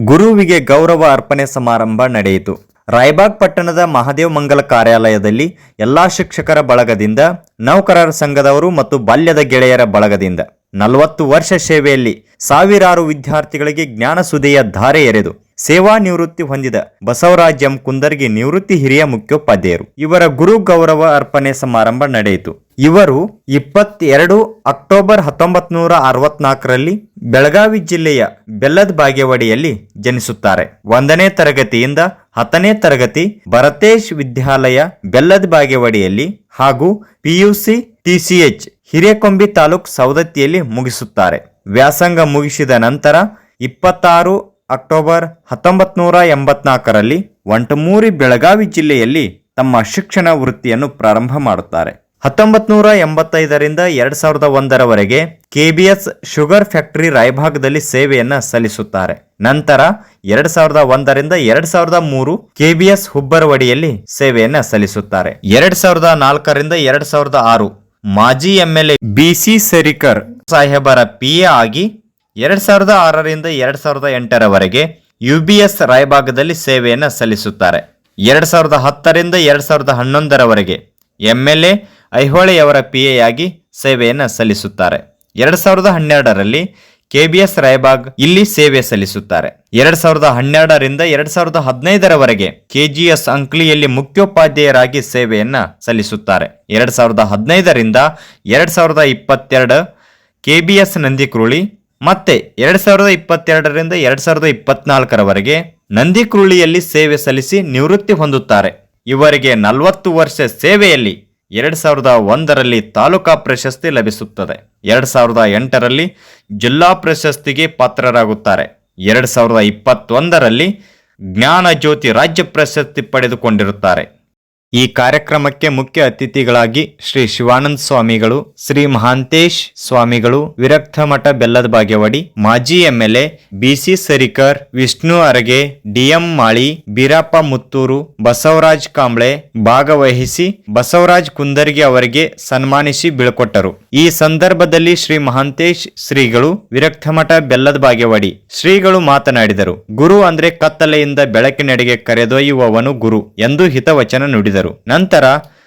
ಗುರುವಿಗೆ ಗೌರವ ಅರ್ಪಣೆ ಸಮಾರಂಭ ನಡೆಯಿತು. ರಾಯಬಾಗ್ ಪಟ್ಟಣದ ಮಹಾದೇವ ಮಂಗಲ ಕಾರ್ಯಾಲಯದಲ್ಲಿ ಎಲ್ಲಾ ಶಿಕ್ಷಕರ ಬಳಗದಿಂದ, ನೌಕರರ ಸಂಘದವರು ಮತ್ತು ಬಾಲ್ಯದ ಗೆಳೆಯರ ಬಳಗದಿಂದ ನಲವತ್ತು ವರ್ಷ ಸೇವೆಯಲ್ಲಿ ಸಾವಿರಾರು ವಿದ್ಯಾರ್ಥಿಗಳಿಗೆ ಜ್ಞಾನ ಸುದೆಯ ಧಾರೆ ಎರೆದು ಸೇವಾ ನಿವೃತ್ತಿ ಹೊಂದಿದ ಬಸವರಾಜ್ ಎಂ. ಕುಂದರ್ಗಿ ನಿವೃತ್ತಿ ಹಿರಿಯ ಮುಖ್ಯೋಪಾಧ್ಯಾಯರು. ಇವರ ಗುರು ಗೌರವ ಅರ್ಪಣೆ ಸಮಾರಂಭ ನಡೆಯಿತು. ಇವರು ಇಪ್ಪತ್ತೆರಡು ಅಕ್ಟೋಬರ್ ಹತ್ತೊಂಬತ್ ನೂರ ಅರವತ್ನಾಲ್ಕರಲ್ಲಿ ಬೆಳಗಾವಿ ಜಿಲ್ಲೆಯ ಬೆಲ್ಲದ ಬಾಗೇವಾಡಿಯಲ್ಲಿ ಜನಿಸುತ್ತಾರೆ. ಒಂದನೇ ತರಗತಿಯಿಂದ ಹತ್ತನೇ ತರಗತಿ ಭರತೇಶ್ ವಿದ್ಯಾಲಯ ಬೆಲ್ಲದ ಬಾಗೇವಾಡಿಯಲ್ಲಿ ಹಾಗೂ ಪಿಯುಸಿ ಟಿಸಿಎಚ್ ಹಿರೇಕೊಂಬಿ ತಾಲೂಕ್ ಸೌದತ್ತಿಯಲ್ಲಿ ಮುಗಿಸುತ್ತಾರೆ. ವ್ಯಾಸಂಗ ಮುಗಿಸಿದ ನಂತರ ಇಪ್ಪತ್ತಾರು ಅಕ್ಟೋಬರ್ ಹತ್ತೊಂಬತ್ ನೂರ ಎಂಬತ್ನಾಲ್ಕರಲ್ಲಿ ಒಂಟಮೂರಿ ಬೆಳಗಾವಿ ಜಿಲ್ಲೆಯಲ್ಲಿ ತಮ್ಮ ಶಿಕ್ಷಣ ವೃತ್ತಿಯನ್ನು ಪ್ರಾರಂಭ ಮಾಡುತ್ತಾರೆ. ಹತ್ತೊಂಬತ್ ನೂರ ಎಂಬತ್ತೈದರಿಂದ ಎರಡ್ ಸಾವಿರದ ಒಂದರವರೆಗೆ ಕೆಬಿಎಸ್ ಶುಗರ್ ಫ್ಯಾಕ್ಟರಿ ರಾಯಭಾಗದಲ್ಲಿ ಸೇವೆಯನ್ನ ಸಲ್ಲಿಸುತ್ತಾರೆ. ನಂತರ ಎರಡ್ ಸಾವಿರದ ಒಂದರಿಂದ ಎರಡ್ ಸಾವಿರದ ಮೂರು ಕೆಬಿಎಸ್ ಹುಬ್ಬರವಡಿಯಲ್ಲಿ ಸೇವೆಯನ್ನ ಸಲ್ಲಿಸುತ್ತಾರೆ. ಎರಡ್ ಸಾವಿರದ ನಾಲ್ಕರಿಂದ ಎರಡ್ ಸಾವಿರದ ಆರು ಮಾಜಿ ಎಂಎಲ್ಎ ಬಿಸಿ ಸರಿಕರ್ ಸಾಹೇಬರ ಪಿಎ ಆಗಿ ಎರಡ್ ಸಾವಿರದ ಆರರಿಂದ ಎರಡ್ ಸಾವಿರದ ಎಂಟರವರೆಗೆ ಯುಬಿಎಸ್ ರಾಯಭಾಗದಲ್ಲಿ ಸೇವೆಯನ್ನು ಸಲ್ಲಿಸುತ್ತಾರೆ. ಎರಡ್ ಸಾವಿರದ ಹತ್ತರಿಂದ ಎರಡ್ ಸಾವಿರದ ಹನ್ನೊಂದರವರೆಗೆ ಎಂಎಲ್ಎ ಐಹೊಳೆಯವರ ಪಿಎಯಾಗಿ ಸೇವೆಯನ್ನು ಸಲ್ಲಿಸುತ್ತಾರೆ. ಎರಡು ಸಾವಿರದ ಹನ್ನೆರಡರಲ್ಲಿ ಕೆಬಿಎಸ್ ರಾಯಬಾಗ್ ಇಲ್ಲಿ ಸೇವೆ ಸಲ್ಲಿಸುತ್ತಾರೆ. ಎರಡ್ ಸಾವಿರದ ಹನ್ನೆರಡರಿಂದ ಎರಡ್ ಸಾವಿರದ ಹದಿನೈದರವರೆಗೆ ಕೆಜಿಎಸ್ ಅಂಕ್ಲಿಯಲ್ಲಿ ಮುಖ್ಯೋಪಾಧ್ಯಾಯರಾಗಿ ಸೇವೆಯನ್ನ ಸಲ್ಲಿಸುತ್ತಾರೆ. ಎರಡ್ ಸಾವಿರದ ಹದಿನೈದರಿಂದ ಎರಡ್ ಸಾವಿರದ ಇಪ್ಪತ್ತೆರಡು ಕೆಬಿಎಸ್ ನಂದಿಕ್ರೋಳಿ ಮತ್ತೆ ಎರಡ್ ಸಾವಿರದ ಇಪ್ಪತ್ತೆರಡರಿಂದ ಎರಡ್ ಸಾವಿರದ ಇಪ್ಪತ್ನಾಲ್ಕರವರೆಗೆ ನಂದಿಕ್ರೋಳಿಯಲ್ಲಿ ಸೇವೆ ಸಲ್ಲಿಸಿ ನಿವೃತ್ತಿ ಹೊಂದುತ್ತಾರೆ. ಇವರಿಗೆ ನಲವತ್ತು ವರ್ಷ ಸೇವೆಯಲ್ಲಿ ಎರಡ್ ಸಾವಿರದ ಒಂದರಲ್ಲಿ ತಾಲೂಕಾ ಪ್ರಶಸ್ತಿ ಲಭಿಸುತ್ತದೆ. ಎರಡು ಸಾವಿರದ ಎಂಟರಲ್ಲಿ ಜಿಲ್ಲಾ ಪ್ರಶಸ್ತಿಗೆ ಪಾತ್ರರಾಗುತ್ತಾರೆ. ಎರಡು ಸಾವಿರದ ಇಪ್ಪತ್ತೊಂದರಲ್ಲಿ ಜ್ಞಾನ ಜ್ಯೋತಿ ರಾಜ್ಯ ಪ್ರಶಸ್ತಿ ಪಡೆದುಕೊಂಡಿರುತ್ತಾರೆ. ಈ ಕಾರ್ಯಕ್ರಮಕ್ಕೆ ಮುಖ್ಯ ಅತಿಥಿಗಳಾಗಿ ಶ್ರೀ ಶಿವಾನಂದ ಸ್ವಾಮಿಗಳು, ಶ್ರೀ ಮಹಾಂತೇಶ್ ಸ್ವಾಮಿಗಳು ವಿರಕ್ತ ಮಠ ಬೆಲ್ಲದ ಬಾಗೇವಾಡಿ, ಮಾಜಿ ಎಂಎಲ್ಎ ಬಿಸಿ ಸರಿಕರ್, ವಿಷ್ಣು ಅರಗೆ ಡಿಎಂ ಮಾಳಿ, ಬೀರಪ್ಪ ಮುತ್ತೂರು, ಬಸವರಾಜ್ ಕಾಂಬ್ಳೆ ಭಾಗವಹಿಸಿ ಬಸವರಾಜ್ ಕುಂದರ್ಗಿ ಅವರಿಗೆ ಸನ್ಮಾನಿಸಿ ಬೀಳ್ಕೊಟ್ಟರು. ಈ ಸಂದರ್ಭದಲ್ಲಿ ಶ್ರೀ ಮಹಾಂತೇಶ್ ಶ್ರೀಗಳು ವಿರಕ್ತ ಮಠ ಬೆಲ್ಲದ ಬಾಗೇವಾಡಿ ಶ್ರೀಗಳು ಮಾತನಾಡಿದರು. ಗುರು ಅಂದ್ರೆ ಕತ್ತಲೆಯಿಂದ ಬೆಳಕಿನೆಡೆಗೆ ಕರೆದೊಯ್ಯುವವನು ಗುರು ಎಂದು ಹಿತವಚನ ನುಡಿದರು. ನಂತರ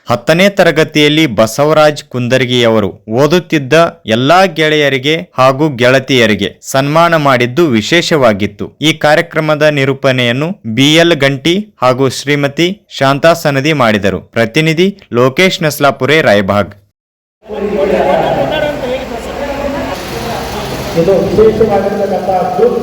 ಹತ್ತನೇ ತರಗತಿಯಲ್ಲಿ ಬಸವರಾಜ್ ಕುಂದರ್ಗಿಯವರು ಓದುತ್ತಿದ್ದ ಎಲ್ಲಾ ಗೆಳೆಯರಿಗೆ ಹಾಗೂ ಗೆಳತಿಯರಿಗೆ ಸನ್ಮಾನ ಮಾಡಿದ್ದು ವಿಶೇಷವಾಗಿತ್ತು. ಈ ಕಾರ್ಯಕ್ರಮದ ನಿರೂಪಣೆಯನ್ನು ಬಿಎಲ್ ಗಂಟಿ ಹಾಗೂ ಶ್ರೀಮತಿ ಶಾಂತಾ ಸನದಿ ಮಾಡಿದರು. ಪ್ರತಿನಿಧಿ ಲೋಕೇಶ್ ನಸ್ಲಾಪುರೆ ರಾಯಬಾಗ್ ಇದು ಗ್ರೂಪ್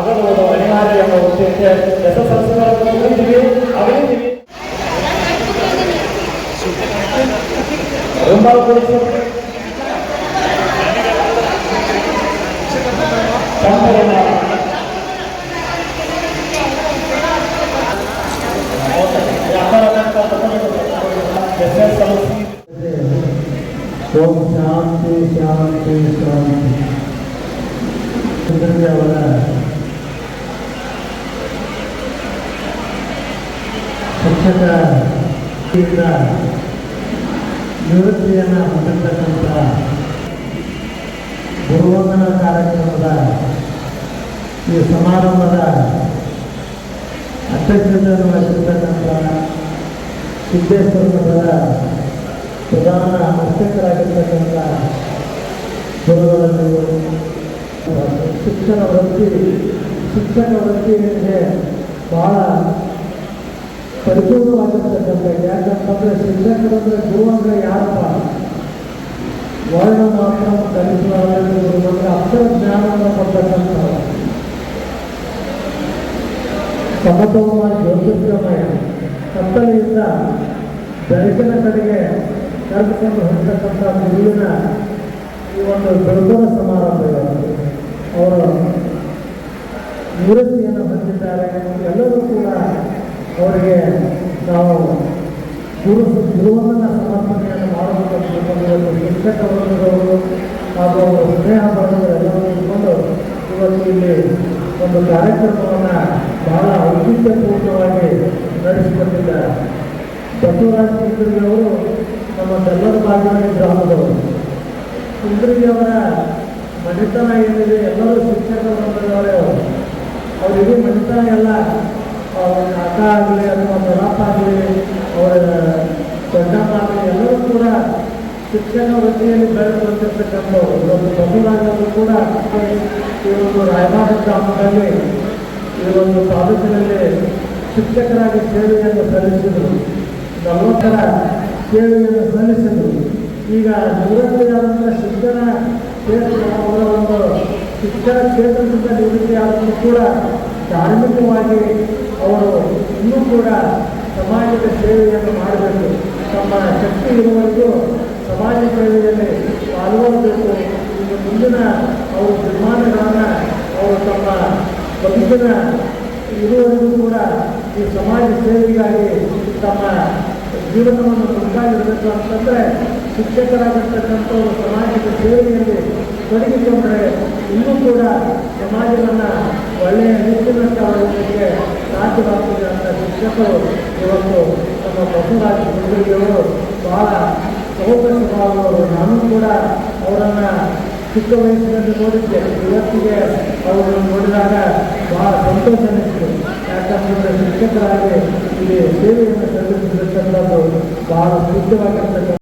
ಅಗಲುವುದು ಅನಿವಾರ್ಯ ಎಂಬ ಉದ್ದೇಶ ಎಸ್ ಎಸ್ ಎಲ್ ಸಿ ಮುಗಿದೀವಿ ಅಗಲಿದ್ದೀವಿ ರುಂಬಾಲ್ ಪೊಲೀಸರು ಸಂಪೂರ್ಣ ಎಸ್ ಎಸ್ ಎಲ್ ಸಿ ಓಂ ಶಾಂತಿ ಶಾಂತಿ ಶಾಂತಿ ಸುಂದರಿ ಅವರ ಶಿಕ್ಷಕ ನಿವೃತ್ತಿಯನ್ನು ಹೊಂದಿರತಕ್ಕಂಥ ಗುರುವಂದನ ಕಾರ್ಯಕ್ರಮದ ಈ ಸಮಾರಂಭದ ಅಧ್ಯಕ್ಷತೆಯನ್ನು ವಹಿಸಿರ್ತಕ್ಕಂಥ ಸಿದ್ದೇಶ್ವರ ಮಠದ ಪ್ರಧಾನ ಅಧ್ಯಕ್ಷರಾಗಿರ್ತಕ್ಕಂಥ ಗುರುಗಳನ್ನು ಶಿಕ್ಷಣ ವೃತ್ತಿ ಶಿಕ್ಷಣ ವೃತ್ತಿ ನಿಮಗೆ ಬಹಳ ಪರಿಪೂರ್ಣವಾಗಿರ್ತಕ್ಕಂಥ ಯಾಕಂತಂದ್ರೆ ಶಿಕ್ಷಕರಂದ್ರೆ ಗುರು ಅಂದ್ರೆ ಯಾರಪ್ಪ? ವರ್ಣ ಮಾತ್ರ ಕಲಿಸುವ ಅಂದ್ರೆ ಅಕ್ಷರ ಜ್ಞಾನವನ್ನು ಕೊಡ್ತಕ್ಕಂಥ ಸಮತೋಲನ ಜ್ಯೋತಿರ್ಗಮಯ ಕತ್ತಲೆಯಿಂದ ಬೆಳಕಿನ ಕಡೆಗೆ ಕರೆದುಕೊಂಡು ಹೋಗ್ತಕ್ಕಂಥ ಗುರುವಿನ ಈ ಒಂದು ಬೆಳಗುವ ಸಮಾರಂಭ. ಅವರು ನಿವೃತ್ತಿಯನ್ನು ಹೊಂದಿದ್ದಾರೆ. ಎಲ್ಲರೂ ಕೂಡ ಅವರಿಗೆ ನಾವು ಗುರು ಗುರುವಂದನ ಸಮರ್ಪಣೆಯನ್ನು ಮಾಡಬೇಕು ಅಂತ ತಿಳ್ಕೊಂಡು ಇವತ್ತು ಶಿಕ್ಷಕ ವರ್ಗದವರು ಹಾಗೂ ಅವರ ಸ್ನೇಹ ಎಲ್ಲರೂ ಇಟ್ಕೊಂಡು ಇವತ್ತು ಇಲ್ಲಿ ಒಂದು ಕಾರ್ಯಕ್ರಮವನ್ನು ಬಹಳ ಔಚಿತ್ಯಪೂರ್ಣವಾಗಿ ನಡೆಸಿಕೊಟ್ಟಿದ್ದಾರೆ ಬಸವರಾಜ ಅವರು ನಮ್ಮ ಬೆಲ್ಲದ ಬಾಗಿಲು ಗ್ರಾಮದವರು. ಅವರ ಮನೆತನ ಏನಿದೆ ಎಲ್ಲರೂ ಶಿಕ್ಷಕ ವರ್ಗದವರೇ ಅವರು ಅವ್ರ ಇಡೀ ಮನೆತನ ಎಲ್ಲ ಅವ್ರ ಅಕ್ಕ ಆಗಲಿ ಅಥವಾ ದೊಡ್ಡಪ್ಪ ಆಗಲಿ ಅವರ ದೊಡ್ಡಮ್ಮ ಆಗಲಿ ಎಲ್ಲರೂ ಕೂಡ ಶಿಕ್ಷಣ ವೃತ್ತಿಯಲ್ಲಿ ಬೆಳೆದು ಬಂದಿರತಕ್ಕಂಥವ್ರು ಇವತ್ತು ಕೂಡ ಈ ಒಂದು ರಾಯಬಾಗ ಗ್ರಾಮದಲ್ಲಿ ಈ ಒಂದು ತಾಲೂಕಿನಲ್ಲಿ ಶಿಕ್ಷಕರಾಗಿ ಸೇವೆಯನ್ನು ಸಲ್ಲಿಸಿದರು ನಲವತ್ತರ ಸೇವೆಯನ್ನು ಸಲ್ಲಿಸಿದರು ಈಗ ನಿವೃತ್ತಿಯಾದಂಥ ಶಿಕ್ಷಣ ಕ್ಷೇತ್ರ ಅವರ ಒಂದು ಶಿಕ್ಷಣ ಕ್ಷೇತ್ರದಿಂದ ನಿವೃತ್ತಿಯಾದರೂ ಕೂಡ ಧಾರ್ಮಿಕವಾಗಿ ಅವರು ಇನ್ನೂ ಕೂಡ ಸಮಾಜದ ಸೇವೆಯನ್ನು ಮಾಡಬೇಕು ತಮ್ಮ ಶಕ್ತಿ ಇರುವವರೆಗೂ ಸಮಾಜ ಸೇವೆಯಲ್ಲಿ ಪಾಲ್ಗೊಳ್ಳಬೇಕು ಈಗ ಮುಂದಿನ ಅವರು ನಿರ್ಮಾಣಗಳನ್ನು ಅವರು ತಮ್ಮ ಬದುಕಿನ ಇರುವವರೆಗೂ ಕೂಡ ಈ ಸಮಾಜ ಸೇವೆಗಾಗಿ ತಮ್ಮ ಜೀವನವನ್ನು ಮುಂದಾಗಿರಬೇಕು ಅಂತಂದರೆ ಶಿಕ್ಷಕರಾಗಿರ್ತಕ್ಕಂಥವರು ಸಮಾಜದ ಸೇವೆಯಲ್ಲಿ ತೊಡಗಿಕೊಂಡರೆ ಇನ್ನೂ ಕೂಡ ಸಮಾಜವನ್ನು ಒಳ್ಳೆಯ ಅವರಿಗೆ ಸಾಧ್ಯವಾಗ್ತದೆ ಅಂತ ಶಿಕ್ಷಕರು ಇವತ್ತು ತಮ್ಮ ಬಸವರಾಜ ಗುರುಗಳಿಗೆಯವರು ಬಹಳ ಸ್ವಭಾವದವರು ನಾನು ಕೂಡ ಅವರನ್ನು ಚಿಕ್ಕ ವಯಸ್ಸಿನಲ್ಲಿ ನೋಡಿದ್ದೆ. ಇವತ್ತಿಗೆ ಅವರನ್ನು ನೋಡಿದಾಗ ಬಹಳ ಸಂತೋಷ ಅನಿಸ್ತು ಯಾಕಂತಂದರೆ ಶಿಕ್ಷಕರಾಗಿ ಇಲ್ಲಿ ಸೇವೆಯನ್ನು ಸಲ್ಲಿಸಿರ್ತಕ್ಕಂಥದ್ದು ಬಹಳ ಮುಖ್ಯವಾಗಿರ್ತಕ್ಕಂಥ